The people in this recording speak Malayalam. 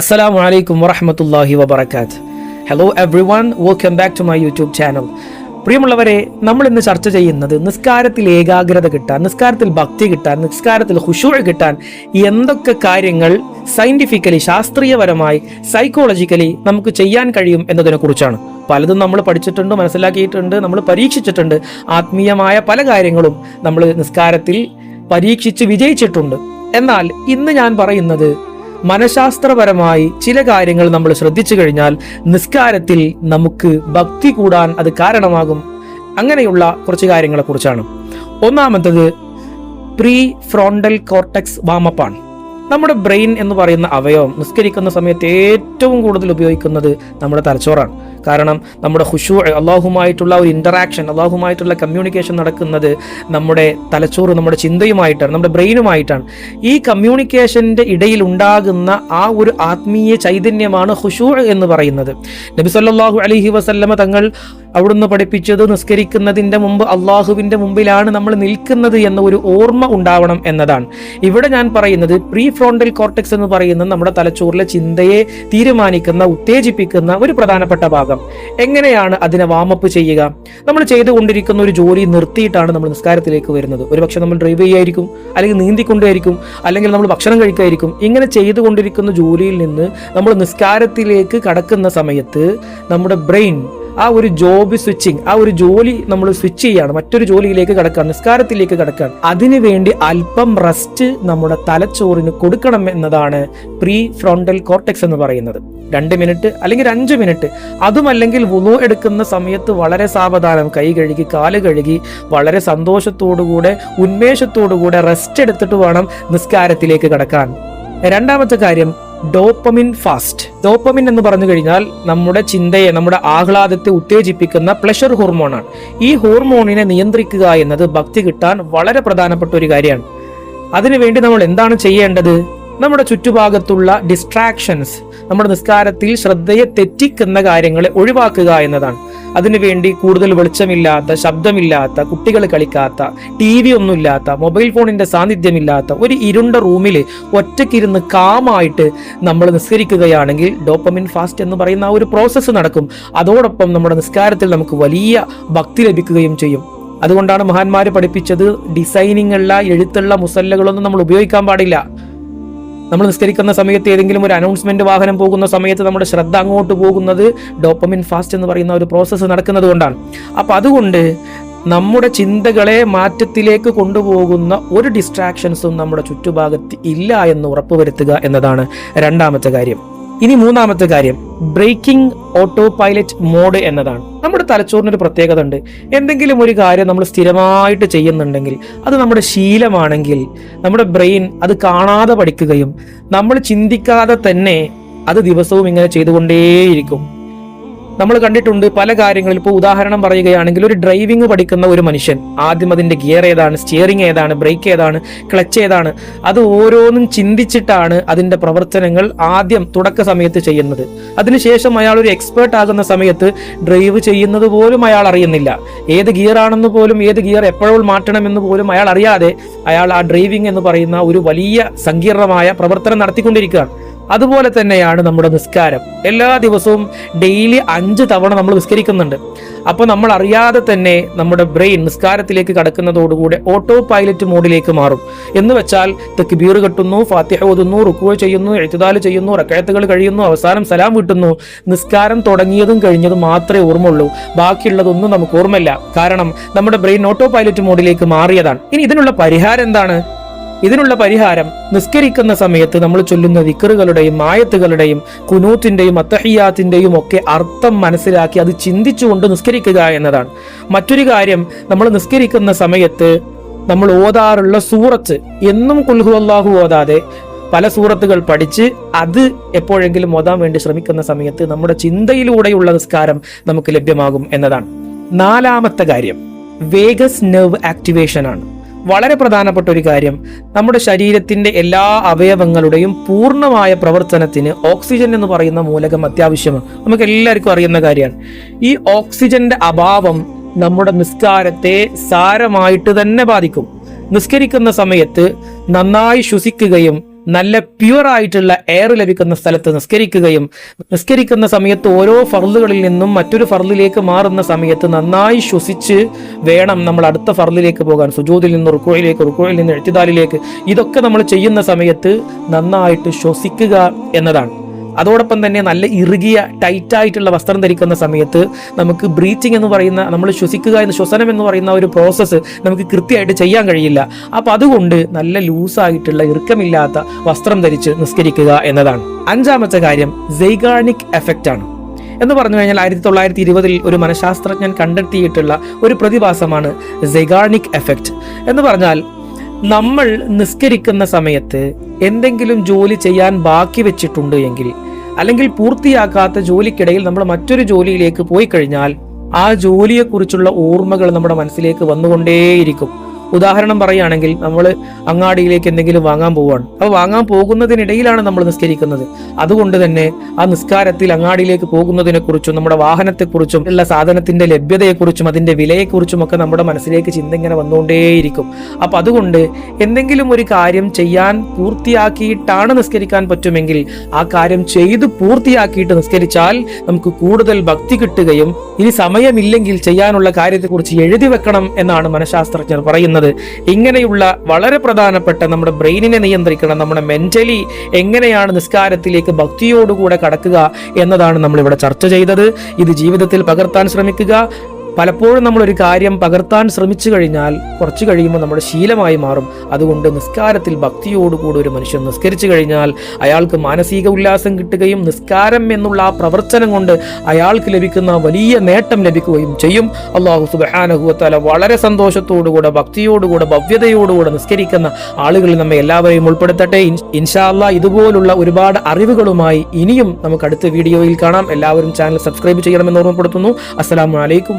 Assalamu alaikum warahmatullahi wabarakatuh. Hello everyone, welcome back to my YouTube channel പ്രിയമുള്ളവരെ നമ്മൾ ഇന്ന് ചർച്ച ചെയ്യുന്നത് നിസ്കാരത്തിൽ ഏകാഗ്രത കിട്ടാൻ നിസ്കാരത്തിൽ ഭക്തി കിട്ടാൻ നിസ്കാരത്തിൽ ഹുഷൂർ കിട്ടാൻ എന്തൊക്കെ കാര്യങ്ങൾ സയന്റിഫിക്കലി ശാസ്ത്രീയപരമായി സൈക്കോളജിക്കലി നമുക്ക് ചെയ്യാൻ കഴിയും എന്നതിനെ കുറിച്ചാണ്. പലതും നമ്മൾ പഠിച്ചിട്ടുണ്ട് മനസ്സിലാക്കിയിട്ടുണ്ട് നമ്മൾ പരീക്ഷിച്ചിട്ടുണ്ട്. ആത്മീയമായ പല കാര്യങ്ങളും നമ്മൾ നിസ്കാരത്തിൽ പരീക്ഷിച്ച് വിജയിച്ചിട്ടുണ്ട്. എന്നാൽ ഇന്ന് ഞാൻ പറയുന്നത് മനഃശാസ്ത്രപരമായി ചില കാര്യങ്ങൾ നമ്മൾ ശ്രദ്ധിച്ചു കഴിഞ്ഞാൽ നിസ്കാരത്തിൽ നമുക്ക് ഭക്തി കൂടാൻ അത് കാരണമാകും. അങ്ങനെയുള്ള കുറച്ച് കാര്യങ്ങളെ കുറിച്ചാണ് ഒന്നാമത്തത് പ്രീ ഫ്രോണ്ടൽ കോർട്ടക്സ് വാമപ്പാണ് നമ്മുടെ ബ്രെയിൻ എന്ന് പറയുന്ന അവയവം നിസ്കരിക്കുന്ന സമയത്ത് ഏറ്റവും കൂടുതൽ ഉപയോഗിക്കുന്നത് നമ്മുടെ തലച്ചോറാണ്. കാരണം നമ്മുടെ ഹുഷു അള്ളാഹുമായിട്ടുള്ള ഒരു ഇന്ററാക്ഷൻ അള്ളാഹുമായിട്ടുള്ള കമ്മ്യൂണിക്കേഷൻ നടക്കുന്നത് നമ്മുടെ തലച്ചോറ് നമ്മുടെ ചിന്തയുമായിട്ടാണ് നമ്മുടെ ബ്രെയിനുമായിട്ടാണ് ഈ കമ്മ്യൂണിക്കേഷന്റെ ഇടയിൽ ഉണ്ടാകുന്ന ആ ഒരു ആത്മീയ ചൈതന്യമാണ് ഹുഷു എന്ന് പറയുന്നത്. നബി സല്ലല്ലാഹു അലൈഹി വസല്ലമ തങ്ങൾ അവിടുന്ന് പഠിപ്പിച്ചത് നിസ്കരിക്കുന്നതിന്റെ മുമ്പ് അള്ളാഹുവിന്റെ മുമ്പിലാണ് നമ്മൾ നിൽക്കുന്നത് എന്ന ഒരു ഓർമ്മ ഉണ്ടാവണം എന്നതാണ്. ഇവിടെ ഞാൻ പറയുന്നത് പ്രീ ഫ്രോണ്ടൽ കോർട്ടെക്സ് എന്ന് പറയുന്നത് നമ്മുടെ തലച്ചോറിലെ ചിന്തയെ തീരുമാനിക്കുന്ന ഉത്തേജിപ്പിക്കുന്ന ഒരു പ്രധാനപ്പെട്ട ഭാഗം. എങ്ങനെയാണ് അതിനെ വാമപ്പ് ചെയ്യുക? നമ്മൾ ചെയ്തുകൊണ്ടിരിക്കുന്ന ഒരു ജോലി നിർത്തിയിട്ടാണ് നമ്മൾ നിസ്കാരത്തിലേക്ക് വരുന്നത്. ഒരുപക്ഷെ നമ്മൾ ഡ്രൈവ് ചെയ്യായിരിക്കും അല്ലെങ്കിൽ നീന്തിക്കൊണ്ടേയിരിക്കും അല്ലെങ്കിൽ നമ്മൾ ഭക്ഷണം കഴിക്കായിരിക്കും. ഇങ്ങനെ ചെയ്തുകൊണ്ടിരിക്കുന്ന ജോലിയിൽ നിന്ന് നമ്മൾ നിസ്കാരത്തിലേക്ക് കടക്കുന്ന സമയത്ത് നമ്മുടെ ബ്രെയിൻ ആ ഒരു ജോബ് സ്വിച്ചിങ് ആ ഒരു ജോലി നമ്മൾ സ്വിച്ച് ചെയ്യാണ് മറ്റൊരു ജോലിയിലേക്ക് കടക്കാൻ നിസ്കാരത്തിലേക്ക് കടക്കാൻ അതിനു വേണ്ടി അല്പം റെസ്റ്റ് നമ്മുടെ തലച്ചോറിന് കൊടുക്കണം എന്നതാണ് പ്രീ ഫ്രോണ്ടൽ കോർട്ടെക്സ് എന്ന് പറയുന്നത്. രണ്ട് മിനിറ്റ് അല്ലെങ്കിൽ അഞ്ച് മിനിറ്റ് അതുമല്ലെങ്കിൽ വുളു എടുക്കുന്ന സമയത്ത് വളരെ സാവധാനം കൈ കഴുകി കാൽ കഴുകി വളരെ സന്തോഷത്തോടുകൂടെ ഉന്മേഷത്തോടുകൂടെ റെസ്റ്റ് എടുത്തിട്ട് വേണം നിസ്കാരത്തിലേക്ക് കടക്കാൻ. രണ്ടാമത്തെ കാര്യം ഡോപ്പമിൻ ഫാസ്റ്റ്. ഡോപ്പമിൻ എന്ന് പറഞ്ഞു കഴിഞ്ഞാൽ നമ്മുടെ ചിന്തയെ നമ്മുടെ ആഹ്ലാദത്തെ ഉത്തേജിപ്പിക്കുന്ന പ്ലഷർ ഹോർമോണാണ് ഈ ഹോർമോണിനെ നിയന്ത്രിക്കുക എന്നത് ഭക്തി കിട്ടാൻ വളരെ പ്രധാനപ്പെട്ട ഒരു കാര്യമാണ്. അതിനുവേണ്ടി നമ്മൾ എന്താണ് ചെയ്യേണ്ടത്? നമ്മുടെ ചുറ്റുഭാഗത്തുള്ള ഡിസ്ട്രാക്ഷൻസ് നമ്മുടെ നിസ്കാരത്തിൽ ശ്രദ്ധയെ തെറ്റിക്കുന്ന കാര്യങ്ങളെ ഒഴിവാക്കുക എന്നതാണ്. അതിനുവേണ്ടി കൂടുതൽ വെളിച്ചമില്ലാത്ത ശബ്ദമില്ലാത്ത കുട്ടികൾ കളിക്കാത്ത ടി വി ഒന്നുമില്ലാത്ത മൊബൈൽ ഫോണിന്റെ സാന്നിധ്യമില്ലാത്ത ഒരു ഇരുണ്ട റൂമിൽ ഒറ്റയ്ക്കിരുന്ന് കാമായിട്ട് നമ്മൾ നിസ്കരിക്കുകയാണെങ്കിൽ ഡോപ്പമിൻ ഫാസ്റ്റ് എന്ന് പറയുന്ന ആ ഒരു പ്രോസസ്സ് നടക്കും. അതോടൊപ്പം നമ്മുടെ നിസ്കാരത്തിൽ നമുക്ക് വലിയ ഭക്തി ലഭിക്കുകയും ചെയ്യും. അതുകൊണ്ടാണ് മഹാന്മാര് പഠിപ്പിച്ചത് ഡിസൈനിങ് ഉള്ള എഴുത്തുള്ള മുസല്ലകളൊന്നും നമ്മൾ ഉപയോഗിക്കാൻ പാടില്ല. നമ്മൾ നിസ്കരിക്കുന്ന സമയത്ത് ഏതെങ്കിലും ഒരു അനൗൺസ്മെന്റ് വാഹനം പോകുന്ന സമയത്ത് നമ്മുടെ ശ്രദ്ധ അങ്ങോട്ട് പോകുന്നത് ഡോപ്പമിൻ ഫാസ്റ്റ് എന്ന് പറയുന്ന ഒരു പ്രോസസ്സ് നടക്കുന്നത് കൊണ്ടാണ്. അപ്പൊ അതുകൊണ്ട് നമ്മുടെ ചിന്തകളെ മാറ്റത്തിലേക്ക് കൊണ്ടുപോകുന്ന ഒരു ഡിസ്ട്രാക്ഷൻസും നമ്മുടെ ചുറ്റുഭാഗത്ത് ഇല്ല എന്ന് ഉറപ്പുവരുത്തുക എന്നതാണ് രണ്ടാമത്തെ കാര്യം. ഇനി മൂന്നാമത്തെ കാര്യം ബ്രേക്കിംഗ് ഓട്ടോ പൈലറ്റ് മോഡ് എന്നതാണ്. നമ്മുടെ തലച്ചോറിനൊരു പ്രത്യേകത ഉണ്ട്. എന്തെങ്കിലും ഒരു കാര്യം നമ്മൾ സ്ഥിരമായിട്ട് ചെയ്യുന്നുണ്ടെങ്കിൽ അത് നമ്മുടെ ശീലമാണെങ്കിൽ നമ്മുടെ ബ്രെയിൻ അത് കാണാതെ പഠിക്കുകയും നമ്മൾ ചിന്തിക്കാതെ തന്നെ അത് ദിവസവും ഇങ്ങനെ ചെയ്തുകൊണ്ടേയിരിക്കും. നമ്മൾ കണ്ടിട്ടുണ്ട് പല കാര്യങ്ങളിൽ ഇപ്പോൾ ഉദാഹരണം പറയുകയാണെങ്കിൽ ഒരു ഡ്രൈവിംഗ് പഠിക്കുന്ന ഒരു മനുഷ്യൻ. ആദ്യം അതിന്റെ ഗിയർ ഏതാണ് സ്റ്റിയറിംഗ് ഏതാണ് ബ്രേക്ക് ഏതാണ് ക്ലച്ച് ഏതാണ് അത് ഓരോന്നും ചിന്തിച്ചിട്ടാണ് അതിന്റെ പ്രവർത്തനങ്ങൾ ആദ്യം തുടക്ക സമയത്ത് ചെയ്യുന്നത്. അതിനുശേഷം അയാൾ ഒരു എക്സ്പേർട്ട് ആകുന്ന സമയത്ത് ഡ്രൈവ് ചെയ്യുന്നത് പോലും അയാൾ അറിയുന്നില്ല. ഏത് ഗിയർ ആണെന്ന് പോലും ഏത് ഗിയർ എപ്പോഴും മാറ്റണമെന്ന് പോലും അയാൾ അറിയാതെ അയാൾ ആ ഡ്രൈവിംഗ് എന്ന് പറയുന്ന ഒരു വലിയ സങ്കീർണമായ പ്രവർത്തനം നടത്തിക്കൊണ്ടിരിക്കുകയാണ്. അതുപോലെ തന്നെയാണ് നമ്മുടെ നിസ്കാരം. എല്ലാ ദിവസവും ഡെയിലി അഞ്ച് തവണ നമ്മൾ നിസ്കരിക്കുന്നുണ്ട്. അപ്പോൾ നമ്മൾ അറിയാതെ തന്നെ നമ്മുടെ ബ്രെയിൻ നിസ്കാരത്തിലേക്ക് കടക്കുന്നതോടുകൂടെ ഓട്ടോ പൈലറ്റ് മോഡിലേക്ക് മാറും. എന്ന് വെച്ചാൽ തെക്കുബീർ കെട്ടുന്നു ഫാത്തിഹ ഓതുന്നു റുക്കുവ ചെയ്യുന്നു എഴുത്തുതാൽ ചെയ്യുന്നു റക്കയത്തുകൾ കഴിയുന്നു അവസാനം സലാം വിട്ടുന്നു. നിസ്കാരം തുടങ്ങിയതും കഴിഞ്ഞതും മാത്രമേ ഓർമ്മയുള്ളൂ. ബാക്കിയുള്ളതൊന്നും നമുക്ക് ഓർമ്മയില്ല. കാരണം നമ്മുടെ ബ്രെയിൻ ഓട്ടോ പൈലറ്റ് മോഡിലേക്ക് മാറിയതാണ്. ഇനി ഇതിനുള്ള പരിഹാരം എന്താണ്? ഇതിനുള്ള പരിഹാരം നിസ്കരിക്കുന്ന സമയത്ത് നമ്മൾ ചൊല്ലുന്ന വിക്കറുകളുടെയും ആയത്തുകളുടെയും കുനൂത്തിന്റെയും അത്തഹിയാത്തിന്റെയും ഒക്കെ അർത്ഥം മനസ്സിലാക്കി അത് ചിന്തിച്ചുകൊണ്ട് നിസ്കരിക്കുക എന്നതാണ്. മറ്റൊരു കാര്യം നമ്മൾ നിസ്കരിക്കുന്ന സമയത്ത് നമ്മൾ ഓതാറുള്ള സൂറത്ത് എന്നും കുൽഹു അള്ളാഹു ഓതാതെ പല സൂറത്തുകൾ പഠിച്ച് അത് എപ്പോഴെങ്കിലും ഓതാൻ വേണ്ടി ശ്രമിക്കുന്ന സമയത്ത് നമ്മുടെ ചിന്തയിലൂടെയുള്ള നിസ്കാരം നമുക്ക് ലഭ്യമാകും എന്നതാണ്. നാലാമത്തെ കാര്യം വേഗസ് നെർവ് ആക്ടിവേഷൻ ആണ്. വളരെ പ്രധാനപ്പെട്ട ഒരു കാര്യം. നമ്മുടെ ശരീരത്തിന്റെ എല്ലാ അവയവങ്ങളുടെയും പൂർണമായ പ്രവർത്തനത്തിന് ഓക്സിജൻ എന്ന് പറയുന്ന മൂലകം അത്യാവശ്യമാണ്. നമുക്ക് എല്ലാവർക്കും അറിയുന്ന കാര്യമാണ്. ഈ ഓക്സിജന്റെ അഭാവം നമ്മുടെ നിസ്കാരത്തെ സാരമായിട്ട് തന്നെ ബാധിക്കും. നിസ്കരിക്കുന്ന സമയത്ത് നന്നായി ശ്വസിക്കുകയും നല്ല പ്യുവർ ആയിട്ടുള്ള എയർ ലഭിക്കുന്ന സ്ഥലത്ത് നിസ്കരിക്കുകയും നിസ്കരിക്കുന്ന സമയത്ത് ഓരോ ഫർലുകളിൽ നിന്നും മറ്റൊരു ഫർലിലേക്ക് മാറുന്ന സമയത്ത് നന്നായി ശ്വസിച്ച് വേണം നമ്മൾ അടുത്ത ഫർലിലേക്ക് പോകാൻ. സുജൂദിൽ നിന്ന് റുക്കോയിലേക്ക് റുക്കോയിൽ നിന്ന് എഴുത്തിദാലിലേക്ക്. ഇതൊക്കെ നമ്മൾ ചെയ്യുന്ന സമയത്ത് നന്നായിട്ട് ശ്വസിക്കുക എന്നതാണ്. അതോടൊപ്പം തന്നെ നല്ല ഇറുകിയ ടൈറ്റ് ആയിട്ടുള്ള വസ്ത്രം ധരിക്കുന്ന സമയത്ത് നമുക്ക് ബ്രീച്ചിങ് എന്ന് പറയുന്ന നമ്മൾ ശ്വസിക്കുക എന്ന് ശ്വസനം എന്ന് പറയുന്ന ഒരു പ്രോസസ്സ് നമുക്ക് കൃത്യമായിട്ട് ചെയ്യാൻ കഴിയില്ല. അപ്പം അതുകൊണ്ട് നല്ല ലൂസായിട്ടുള്ള ഇറുക്കമില്ലാത്ത വസ്ത്രം ധരിച്ച് നിസ്കരിക്കുക എന്നതാണ്. അഞ്ചാമത്തെ കാര്യം സൈഗാണിക് എഫക്റ്റ് ആണ്. എന്ന് പറഞ്ഞു കഴിഞ്ഞാൽ ആയിരത്തി തൊള്ളായിരത്തി ഇരുപതിൽ ഒരു മനഃശാസ്ത്രജ്ഞൻ കണ്ടെത്തിയിട്ടുള്ള ഒരു പ്രതിഭാസമാണ് സെഗാണിക് എഫക്റ്റ് എന്ന് പറഞ്ഞാൽ നമ്മൾ നിസ്കരിക്കുന്ന സമയത്ത് എന്തെങ്കിലും ജോലി ചെയ്യാൻ ബാക്കി വെച്ചിട്ടുണ്ട് എങ്കിൽ അല്ലെങ്കിൽ പൂർത്തിയാക്കാത്ത ജോലിക്കിടയിൽ നമ്മൾ മറ്റൊരു ജോലിയിലേക്ക് പോയി കഴിഞ്ഞാൽ ആ ജോലിയെക്കുറിച്ചുള്ള ഓർമ്മകൾ നമ്മുടെ മനസ്സിലേക്ക് വന്നുകൊണ്ടേയിരിക്കും. ഉദാഹരണം പറയുകയാണെങ്കിൽ നമ്മൾ അങ്ങാടിയിലേക്ക് എന്തെങ്കിലും വാങ്ങാൻ പോവുകയാണ്. അപ്പോൾ വാങ്ങാൻ പോകുന്നതിനിടയിലാണ് നമ്മൾ നിസ്കരിക്കുന്നത്. അതുകൊണ്ട് തന്നെ ആ നിസ്കാരത്തിൽ അങ്ങാടിയിലേക്ക് പോകുന്നതിനെ കുറിച്ചും നമ്മുടെ വാഹനത്തെക്കുറിച്ചും ഉള്ള സാധനത്തിന്റെ ലഭ്യതയെക്കുറിച്ചും അതിന്റെ വിലയെക്കുറിച്ചും ഒക്കെ നമ്മുടെ മനസ്സിലേക്ക് ചിന്ത ഇങ്ങനെ വന്നുകൊണ്ടേയിരിക്കും. അപ്പൊ അതുകൊണ്ട് എന്തെങ്കിലും ഒരു കാര്യം ചെയ്യാൻ പൂർത്തിയാക്കിയിട്ടാണ് നിസ്കരിക്കാൻ പറ്റുമെങ്കിൽ ആ കാര്യം ചെയ്ത് പൂർത്തിയാക്കിയിട്ട് നിസ്കരിച്ചാൽ നമുക്ക് കൂടുതൽ ഭക്തി കിട്ടുകയും ഇനി സമയമില്ലെങ്കിൽ ചെയ്യാനുള്ള കാര്യത്തെക്കുറിച്ച് എഴുതി വെക്കണം എന്നാണ് മനഃശാസ്ത്രജ്ഞർ പറയുന്നത്. ഇങ്ങനെയുള്ള വളരെ പ്രധാനപ്പെട്ട നമ്മുടെ ബ്രെയിനിനെ നിയന്ത്രിക്കണം നമ്മുടെ മെന്റലി എങ്ങനെയാണ് നിസ്കാരത്തിലേക്ക് ഭക്തിയോടുകൂടെ കടക്കുക എന്നതാണ് നമ്മൾ ഇവിടെ ചർച്ച ചെയ്തത്. ഇത് ജീവിതത്തിൽ പകർത്താൻ ശ്രമിക്കുക. പലപ്പോഴും നമ്മൾ ഒരു കാര്യം പകർത്താൻ ശ്രമിച്ചു കഴിഞ്ഞാൽ കുറച്ചു കഴിയുമ്പോൾ നമ്മുടെ ശീലമായി മാറും. അതുകൊണ്ട് നിസ്കാരത്തിൽ ഭക്തിയോടുകൂടി ഒരു മനുഷ്യൻ നിസ്കരിച്ചു കഴിഞ്ഞാൽ അയാൾക്ക് മാനസിക ഉല്ലാസം കിട്ടുകയും നിസ്കാരം എന്നുള്ള ആ പ്രവർത്തനം കൊണ്ട് അയാൾക്ക് ലഭിക്കുന്ന വലിയ നേട്ടം ലഭിക്കുകയും ചെയ്യും. അള്ളാഹു സുബാനഹുത്താല വളരെ സന്തോഷത്തോടുകൂടെ ഭക്തിയോടുകൂടെ ഭവ്യതയോടുകൂടെ നിസ്കരിക്കുന്ന ആളുകൾ നമ്മെ എല്ലാവരെയും ഉൾപ്പെടുത്തട്ടെ. ഇൻഷാല്ല ഇതുപോലുള്ള ഒരുപാട് അറിവുകളുമായി ഇനിയും നമുക്ക് അടുത്ത വീഡിയോയിൽ കാണാം. എല്ലാവരും ചാനൽ സബ്സ്ക്രൈബ് ചെയ്യണമെന്ന് ഓർമ്മപ്പെടുത്തുന്നു. അസ്സലാമു അലൈക്കും